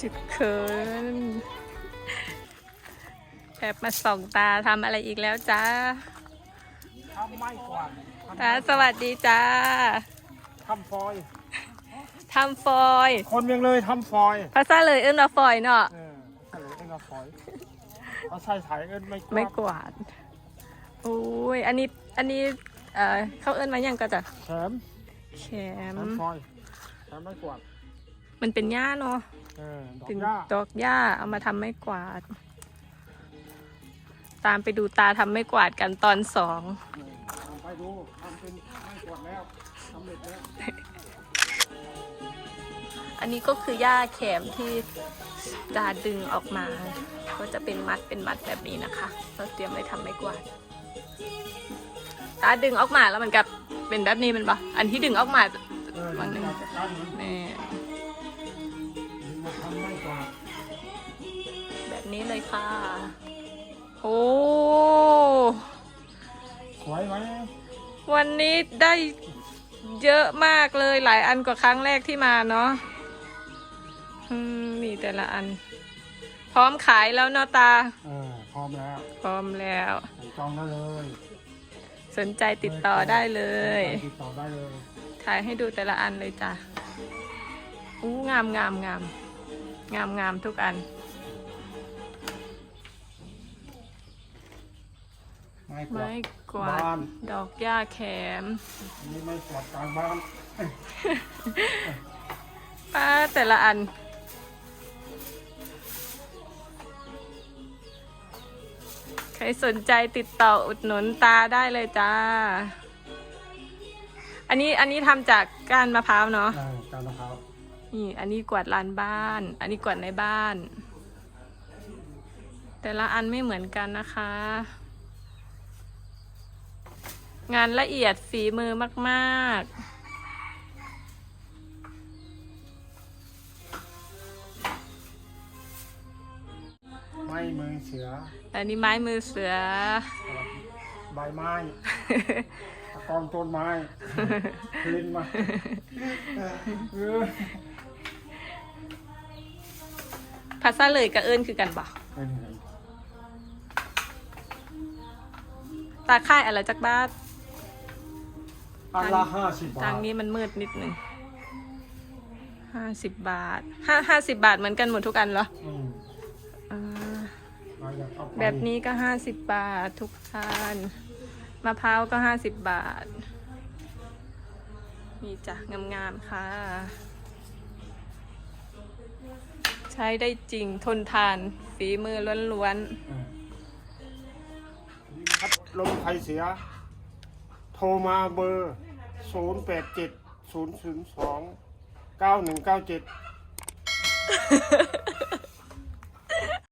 จุดเขินแอบมาส่องตาทำอะไรอีกแล้วจ้าทำไม่กวาดตาสวัสดีจ้าทำฟอยทำฟอย คนเมียงเลยทำฟอยภาษาเลยเอิ้นว่าฟอยเนาะเออใส่เอ็นกับฟอยเอาใส่ถ่ายเอ็นไม่กวาดไม่กวาดโอ้ยอันนี้อันนี้เอ่อเขาเอิ้นมายังก็จะแถมแขมแถมฟอยแถมไม่กวาด มันเป็นหญ้าเนาะเออดอกเป็นหญ้าดอกหญ้าเอามาทำไม้กวาด ตามไปดูตาทำไม้กวาดกันตอนสองเออทำไปดูทำเป็นไม่กวาดแล้วสำเร็จแล้วอันนี้ก็คือหญ้าแขมที่ตาดึงออกมา ก็จะเป็นมัดเป็นมัดแบบนี้นะคะ เราเตรียมไว้ทำไม้กวาดตาดึงออกมาแล้วมันกับเป็นแบบนี้มันปะอันที่ดึงออกมา เออวันหนึ่ง จัดการมันนี่ มาทำไม่กวาดแบบนี้เลยค่ะ โอ้ สวยไหมวันนี้ได้เยอะมากเลยหลายอันกว่าครั้งแรกที่มาเนาะอืมนี่แต่ละอัน พร้อมขายแล้วเนาะตา เออพร้อมแล้วพร้อมแล้วสั่งจองได้เลยสนใจติดต่อได้เลย ติดต่อได้เลย ถ่ายให้ดูแต่ละอันเลยจ้ะอู้งามงามงาม งามงามทุกอัน ไม่กวาไม้ดกวาดบ้านดอกหญ้าแขมอันนี้ไม่กวาดกลางบ้านป้าแต่ละอัน ใครสนใจติดต่ออุดหนุนตาได้เลยจ้า อันนี้อันนี้ทำจากก้านมะพร้าวเนาะ เออการมะพร้าว นี่ อันนี้กวาดลานบ้าน อันนี้กวาดในบ้าน แต่ละอันไม่เหมือนกันนะคะ งานละเอียดฝีมือมาก ๆไม่มือเสือ อันนี้ไม้มือเสือ ใบไม้ตะกอนต้นไม้พื้นมาเออภาษาเลยกับเอิญคือกันปะเป็นไงตาค่ายอะไรจากบ้านอันละห้าสิบบาทาทงนี้มันมืดนิดหนึ่งห้าสิบบาทห้าห้าสิบบาทเหมือนกันหมดทุกอันเหรออืมอ่าใครอยากเอาไปแบบนี้ก็ห้าสิบบาททุกทานมะพร้าวก็ห้าสิบบาทนี่จ้ะงามๆค่ะ ใช้ได้จริงทนทาน ฝีมือล้วนเออพัดลมไทยเสีย โทรมาเบอร์ 0 8 7 0 0 2 9 1 9 7 ๆ